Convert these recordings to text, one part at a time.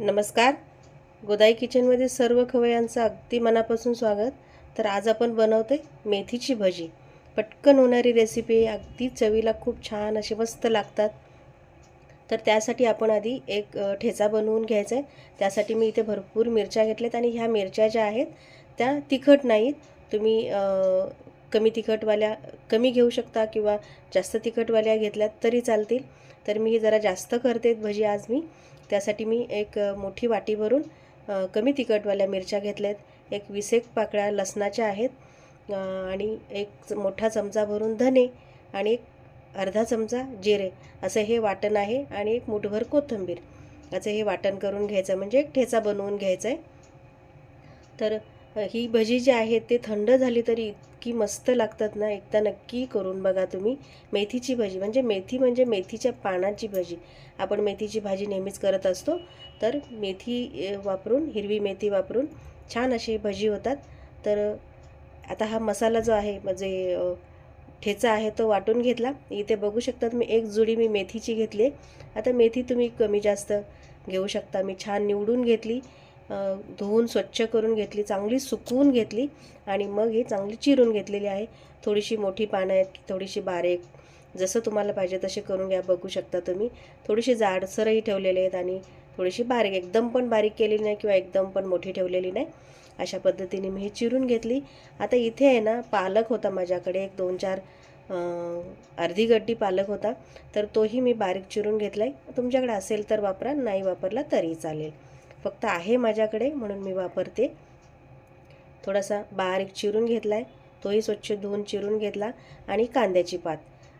नमस्कार. गोदाई किचनमध्ये सर्व खवयांचं अगदी मनापासून स्वागत. तर आज आपण बनवते मेथीची भजी. पटकन होणारी रेसिपी अगदी चवीला खूप छान अशी मस्त लागतात. तर त्यासाठी आपण आधी एक ठेचा बनवून घ्यायचा आहे त्यासाठी मी इथे भरपूर मिरच्या घेतल्यात आणि ह्या मिरच्या ज्या आहेत त्या तिखट नाहीत. तुम्ही कमी तिखटवाल्या कमी घेऊ शकता किंवा जास्त तिखटवाल्या घेतल्यात तरी चालतील. तर मी जरा जास्त करते भजी आज मी. त्यासाठी मी एक मोठी वाटी भरून कमी तिखटवाल्या मिरच्या घेतल्यात. एक विसेक पाकळ्या लसणाच्या आहेत आणि एक च- मोठा चमचा भरून धने आणि एक अर्धा चमचा जिरे. असं हे वाटण आहे आणि एक मुठभर कोथिंबीर. असं हे वाटण करून घ्यायचं म्हणजे एक ठेचा बनवून घ्यायचा आहे तर ही भजी जी आहेत ते थंड झाली तरी इतकी मस्त लागतात ना एकदा नक्की करून बघा तुम्ही. मेथीची भजी म्हणजे मेथी म्हणजे मेथीच्या पानाची भजी. आपण मेथीची भाजी नेहमीच करत असतो तर मेथी वापरून हिरवी मेथी वापरून छान अशी भजी होतात. तर आता हा मसाला जो आहे म्हणजे ठेचा आहे तो वाटून घेतला. इथे बघू शकतात मी एक जुडी मी मेथीची घेतली आहे. आता मेथी तुम्ही कमी जास्त घेऊ शकता. मी छान निवडून घेतली. धुवून स्वच्छ करून घेतली चांगली सुकवून घेतली आणि मग ही चांगली चिरून घेतलेली आहे. थोडीशी मोठी पानं आहेत थोडीशी बारीक. जसं तुम्हाला पाहिजे तसे करून घ्या बघू शकता तुम्ही. थोडीशी जाडसरही ठेवलेले आहेत आणि थोडीशी बारीक एकदम पण बारीक केलेली नाही किंवा एकदम पण मोठी ठेवलेली नाही. अशा पद्धतीने मी हे चिरून घेतली. आता इथे आहे ना पालक होता माझ्याकडे एक दोन चार अर्धी गड्डी पालक होता. तर तोही मी बारीक चिरून घेतला आहे तुमच्याकडे असेल तर वापरा नाही वापरला तरी चालेल. फक्त आहे माझ्याकडे म्हणून मी वापरते. थोडासा बारीक चिरून घेतला आहे तोही स्वच्छ धुवून चिरून घेतला आणि कांद्याची पात.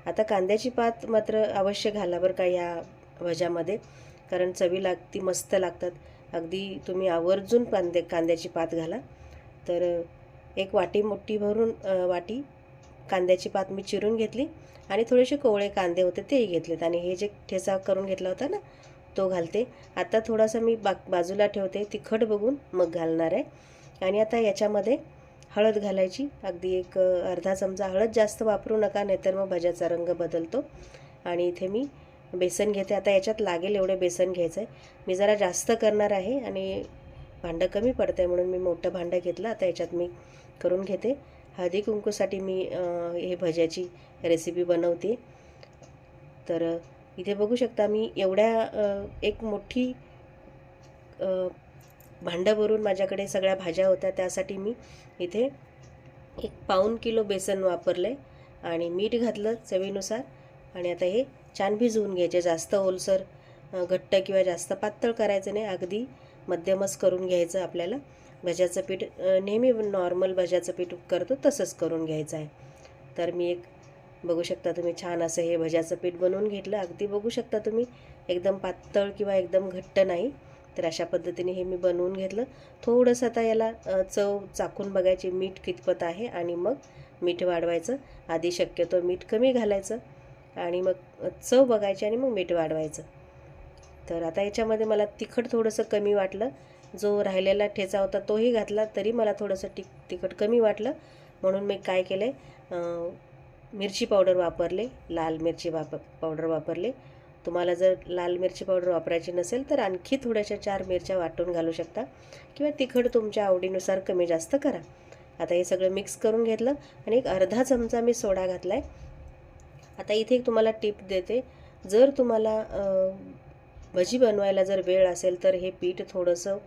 आता कांद्याची पात मात्र अवश्य घाला बरं का या भज्यामध्ये. कारण चवी लागती मस्त लागतात. अगदी तुम्ही आवर्जून कांदे कांद्याची पात घाला. तर एक वाटी मोठी भरून वाटी कांद्याची पात मी चिरून घेतली. आणि थोडेसे कोवळे कांदे होते तेही घेतलेत. आणि हे जे ठेचा करून घेतला होता ना तो घालते. आता थोडासा मी बा बाजूला ठेवते. तिखट बघून मग घालणार आहे. आणि आता याच्यामध्ये हळद घालायची. अगदी एक अर्धा चमचा हळद जास्त वापरू नका नाहीतर मग भज्याचा रंग बदलतो. आणि इथे मी बेसन घेते. आता याच्यात लागेल एवढे बेसन घ्यायचं आहे मी जरा जास्त करणार आहे आणि भांडं कमी पडतं आहे म्हणून मी मोठं भांडं घेतलं. आता याच्यात मी करून घेते. हळदी कुंकूसाठी मी हे भज्याची रेसिपी बनवते. तर इथे बघू शकता मी एवढ्या एक मोठी भांडं भरून माझ्याकडे सगळ्या भाज्या होत्या. त्यासाठी मी इथे एक पाऊण किलो बेसन वापरलं आणि मीठ घातलं चवीनुसार. आणि आता हे छान भिजवून घ्यायचे. जास्त ओलसर घट्ट किंवा जास्त पातळ करायचं नाही. अगदी मध्यमच करून घ्यायचं आपल्याला. भज्याचं पीठ नेहमी नॉर्मल भज्याचं पीठ करतो. तसंच करून घ्यायचं आहे. तर मी एक बघू शकता तुम्ही छान असं हे भज्याचं पीठ बनवून घेतलं. अगदी बघू शकता तुम्ही. एकदम पातळ किंवा एकदम घट्ट नाही. तर अशा पद्धतीने हे मी बनवून घेतलं. थोडंसं आता याला चव चाकून बघायची. मीठ कितपत आहे आणि मग मीठ वाढवायचं. आधी शक्यतो मीठ कमी घालायचं आणि मग चव बघायची आणि मग मीठ वाढवायचं. तर आता याच्यामध्ये मला तिखट थोडंसं कमी वाटलं. जो राहिलेला ठेचा होता तोही घातला. तरी मला थोडंसं टिक तिखट कमी वाटलं. म्हणून मी काय केलं आहे मिरची पावडर वापरले लाल मिरची वाप पावडर वापरले. तुम्हाला जर लाल मिरची पावडर वापरायची नसेल तर आणखी थोड्याशा चार मिरच्या वाटून घालू शकता किंवा तिखट तुमच्या आवडीनुसार कमी जास्त करा. आता हे सगळं मिक्स करून घेतलं आणि एक अर्धा चमचा मी सोडा घातला आहे आता इथे एक तुम्हाला टिप देते. जर तुम्हाला भजी बनवायला जर वेळ असेल तर हे पीठ थोडंसं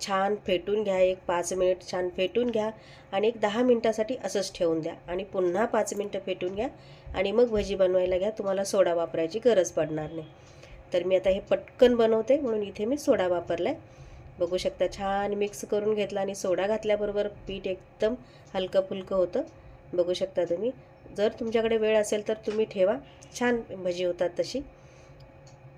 छान फेटून घ्या एक पाच मिनिट छान फेटून घ्या आणि एक दहा मिनटासाठी असंच ठेवून द्या आणि पुन्हा पाच मिनटं फेटून घ्या आणि मग भजी बनवायला घ्या तुम्हाला सोडा वापरायची गरज पडणार नाही. तर मी आता हे पटकन बनवते म्हणून इथे मी सोडा वापरला आहे बघू शकता छान मिक्स करून घेतला आणि सोडा घातल्याबरोबर पीठ एकदम हलकं फुलकं होतं. बघू शकता तुम्ही. जर तुमच्याकडे वेळ असेल तर तुम्ही ठेवा. छान भजी होतात तशी.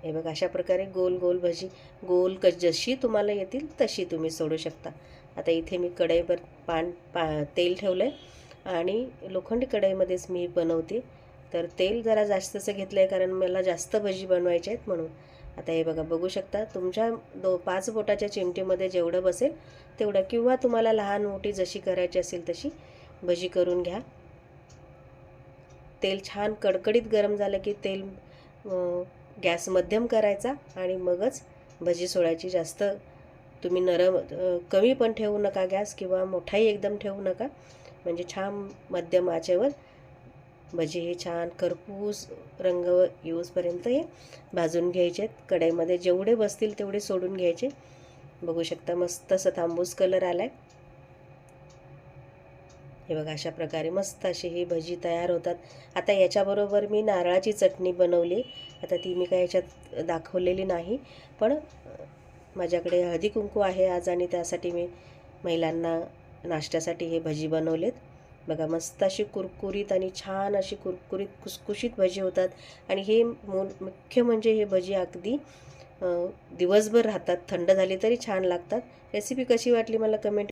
हे बघा अशा प्रकारे गोल गोल भजी गोल क जशी तुम्हाला येतील तशी तुम्ही सोडू शकता. आता इथे मी कढईवर पान पा तेल ठेवलं आहे आणि लोखंडी कढईमध्येच मी बनवते. तर तेल जरा जास्तचं घेतलं आहे कारण मला जास्त भजी बनवायचे आहेत म्हणून. आता हे बघा बघू शकता तुमच्या दो पाच बोटाच्या चिमटीमध्ये जेवढं बसेल तेवढं किंवा तुम्हाला लहान मोठी जशी करायची असेल तशी भजी करून घ्या. तेल छान कडकडीत गरम झालं की तेल गॅस मध्यम करायचा आणि मगच भजी सोडायची. जास्त तुम्ही नरम कमी पण ठेवू नका गॅस किंवा मोठाही एकदम ठेवू नका. म्हणजे छान मध्यम आचेवर भजी हे छान करपूस रंग येऊसपर्यंत हे भाजून घ्यायचे. कढईमध्ये जेवढे बसतील तेवढे सोडून घ्यायचे. बघू शकता मस्त असं थांबूस कलर आला आहे हे बघा अशा प्रकारे मस्त अशी ही भजी तयार होतात. आता याच्याबरोबर मी नारळाची चटणी बनवली. आता ती मी काय याच्यात दाखवलेली नाही पण माझ्याकडे हळदी कुंकू आहे आज आणि त्यासाठी मी महिलांना नाश्त्यासाठी हे भजी बनवलेत. बघा मस्त अशी कुरकुरीत आणि छान अशी कुरकुरीत कुसकुशीत भजी होतात. आणि हे मुख्य म्हणजे हे भजी अगदी दिवसभर राहतात. थंड झाली तरी छान लागतात. रेसिपी कशी वाटली मला कमेंट